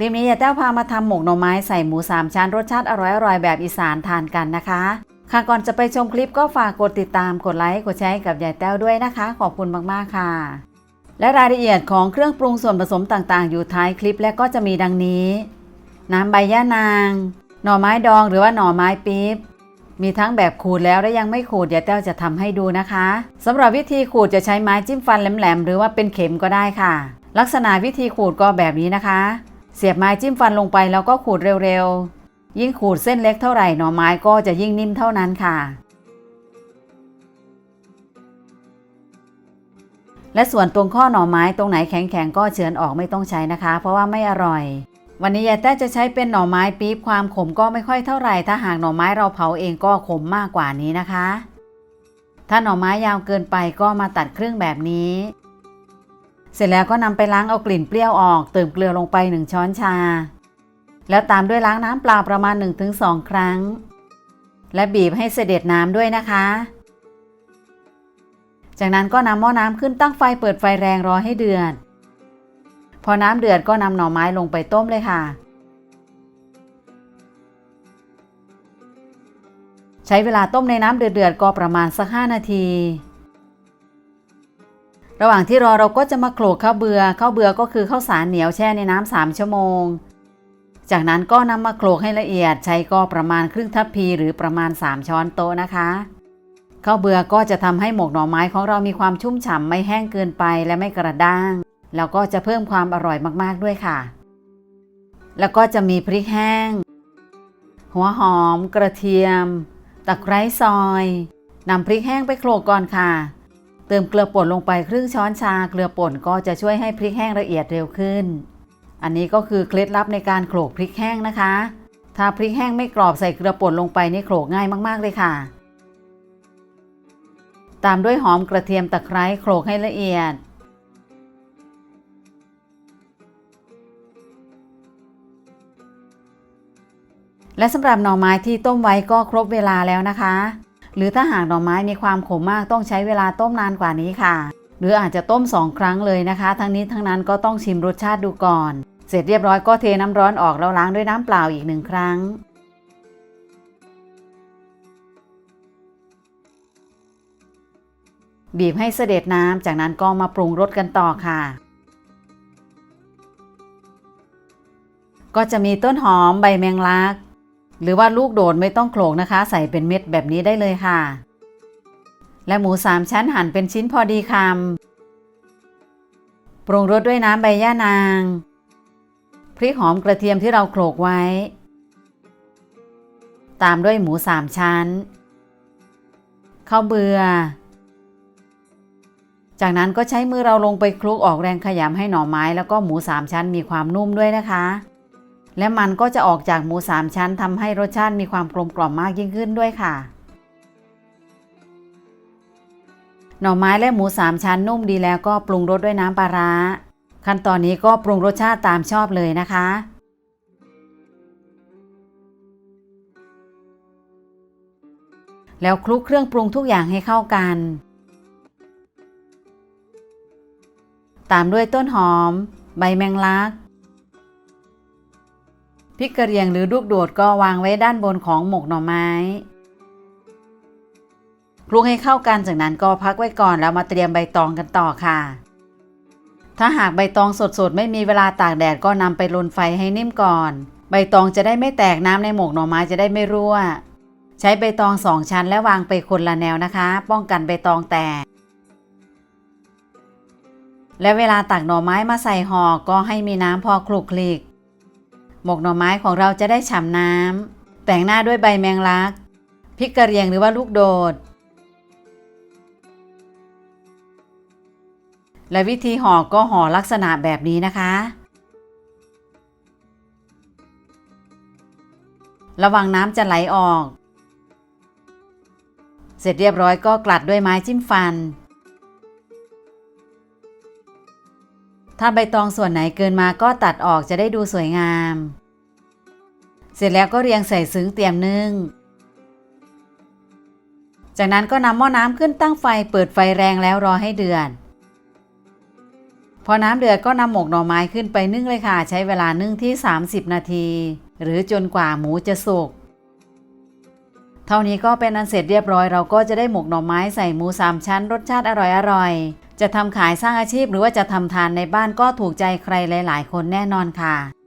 ลิปนี้ยายแต้วพามาทำหมกหน่อไม้ใส่หมูสามชั้นรสชาติอร่อยๆแบบอีสานทานกันนะคะ ค่ะก่อนจะไปชมคลิปก็ฝากกดติดตามกดไลค์กดแชร์กับยายแต้วด้วยนะคะ ขอบคุณมากๆค่ะ และรายละเอียดของเครื่องปรุงส่วนผสมต่างๆ อยู่ท้ายคลิปและก็จะมีดังนี้ น้ำใบย่านาง หน่อไม้ดองหรือว่าหน่อไม้ปี๊บมีทั้งแบบขูดแล้วและยังไม่ขูดเดี๋ยแต้วจะทำให้ดูนะคะสำหรับวิธีขูดจะใช้ไม้จิ้มฟันแหลมๆหรือว่าเป็นเข็มก็ได้ค่ะ ลักษณะวิธีขูดก็แบบนี้นะคะ เสียบไม้จิ้มฟันลงไปแล้วก็ขูดเร็วๆ ยิ่งขูดเส้นเล็กเท่าไหร่หน่อไม้ก็จะยิ่งนิ่มเท่านั้นค่ะ และส่วนตรงข้อหน่อไม้ตรงไหนแข็งๆก็เฉือนออกไม่ต้องใช้นะคะ เพราะว่าไม่อร่อย วันนี้ยายแต้จะใช้เป็นหน่อไม้ปี๊บความขมก็ไม่ค่อยเท่าไหร่ ถ้าหากหน่อไม้เราเผาเองก็ขมมากกว่านี้นะคะ ถ้าหน่อไม้ยาวเกินไปก็มาตัดครึ่งแบบนี้ เสร็จแล้วก็นำไปล้างเอากลิ่นเปรี้ยวออกเติมเกลือลงไป 1 ช้อนชา แล้วตามด้วยล้างน้ำเปล่าประมาณ 1-2 ครั้ง และบีบให้เสด็จน้ำด้วยนะคะ จากนั้นก็นำหม้อน้ำขึ้นตั้งไฟเปิดไฟแรงรอให้เดือด พอน้ำเดือดก็นำหน่อไม้ลงไปต้มเลยค่ะ ใช้เวลาต้มในน้ำเดือดๆก็ประมาณสัก 5 นาที ระหว่างที่รอเราก็จะมาโขลกข้าวเบือข้าวเบือก็คือข้าวสารเหนียวแช่ในน้ำสามชั่วโมง จากนั้นก็นำมาโขลกให้ละเอียด ใช้ก็ประมาณครึ่งทัพพีหรือประมาณ 3 ช้อนโต๊ะนะคะข้าวเบือก็จะทำให้หมกหน่อไม้ของเรามีความชุ่มฉ่ำไม่แห้งเกินไปและไม่กระด้าง แล้วก็จะเพิ่มความอร่อยมากๆด้วยค่ะ แล้วก็จะมีพริกแห้ง หัวหอม กระเทียม ตะไคร้ซอยนำพริกแห้งไปโขลกก่อนค่ะ เติมเกลือป่นลงไปครึ่งช้อนชา เกลือป่นก็จะช่วยให้พริกแห้งละเอียดเร็วขึ้น อันนี้ก็คือเคล็ดลับในการโขลกพริกแห้งนะคะ ถ้าพริกแห้งไม่กรอบใส่เกลือป่นลงไปนี่โขลกง่ายมาก ๆ เลยค่ะ ตามด้วยหอมกระเทียมตะไคร้โขลกให้ละเอียดและสำหรับหน่อไม้ที่ต้มไว้ก็ครบเวลาแล้วนะคะ หรือถ้าหากหน่อไม้มีความขมมากต้องใช้เวลาต้มนานกว่านี้ค่ะ หรืออาจจะต้มสองครั้งเลยนะคะ ทั้งนี้ทั้งนั้นก็ต้องชิมรสชาติดูก่อน เสร็จเรียบร้อยก็เทน้ำร้อนออกแล้วล้างด้วยน้ำเปล่าอีกหนึ่งครั้งบีบให้เสด็จน้ำ จากนั้นก็มาปรุงรสกันต่อค่ะ ก็จะมีต้นหอมใบแมงลัก หรือว่าลูกโดดไม่ต้องโขลกนะคะ ใส่เป็นเม็ดแบบนี้ได้เลยค่ะ และหมูสามชั้นหั่นเป็นชิ้นพอดีคำปรุงรสด้วยน้ำใบย่านาง พริกหอมกระเทียมที่เราโขลกไว้ ตามด้วยหมูสามชั้นข้าวเบือจากนั้นก็ใช้มือเราลงไปคลุกออกแรงขยำให้หน่อไม้ แล้วก็หมูสามชั้นมีความนุ่มด้วยนะคะ และมันก็จะออกจากหมูสามชั้นทำให้รสชาติมีความกลมกล่อมมากยิ่งขึ้นด้วยค่ะ หน่อไม้และหมูสามชั้นนุ่มดีแล้วก็ปรุงรสด้วยน้ำปลาร้า ขั้นตอนนี้ก็ปรุงรสชาติตามชอบเลยนะคะ แล้วคลุกเครื่องปรุงทุกอย่างให้เข้ากัน ตามด้วยต้นหอม ใบแมงลัก พริกกระเรียงหรือลูกโดดก็วางไว้ด้านบนของหมกหน่อไม้คลุกให้เข้ากันจากนั้นก็พักไว้ก่อนแล้วมาเตรียมใบตองกันต่อค่ะ ถ้าหากใบตองสดๆ ไม่มีเวลาตากแดดก็นำไปลนไฟให้นิ่มก่อน ใบตองจะได้ไม่แตกน้ำในหมกหน่อไม้จะได้ไม่รั่ว ใช้ใบตองสองชั้นและวางไปคนละแนวนะคะ ป้องกันใบตองแตก และเวลาตักหน่อไม้มาใส่ห่อก็ให้มีน้ำพอคลุกคลิก หมกหน่อไม้ของเราจะได้ฉ่ำน้ำ แต่งหน้าด้วยใบแมงลัก พริกกระเรียงหรือว่าลูกโดด และวิธีห่อก็ห่อลักษณะแบบนี้นะคะ ระวังน้ำจะไหลออก เสร็จเรียบร้อยก็กลัดด้วยไม้จิ้มฟัน ถ้าใบตองส่วนไหนเกินมาก็ตัดออกจะได้ดูสวยงาม เสร็จแล้วก็เรียงใส่ซึ้งเตรียมนึ่ง จากนั้นก็นำหม้อน้ำขึ้นตั้งไฟเปิดไฟแรงแล้วรอให้เดือดพอน้ำเดือดก็นำหมกหน่อไม้ขึ้นไปนึ่งเลยค่ะ ใช้เวลานึ่งที่ 30 นาที หรือจนกว่าหมูจะสุกเท่านี้ก็เป็นอันเสร็จเรียบร้อยเราก็จะได้หมกหน่อไม้ใส่หมูสามชั้นรสชาติอร่อยอร่อย จะทำขายสร้างอาชีพหรือว่าจะทำทานในบ้านก็ถูกใจใครหลาย ๆ คนแน่นอนค่ะ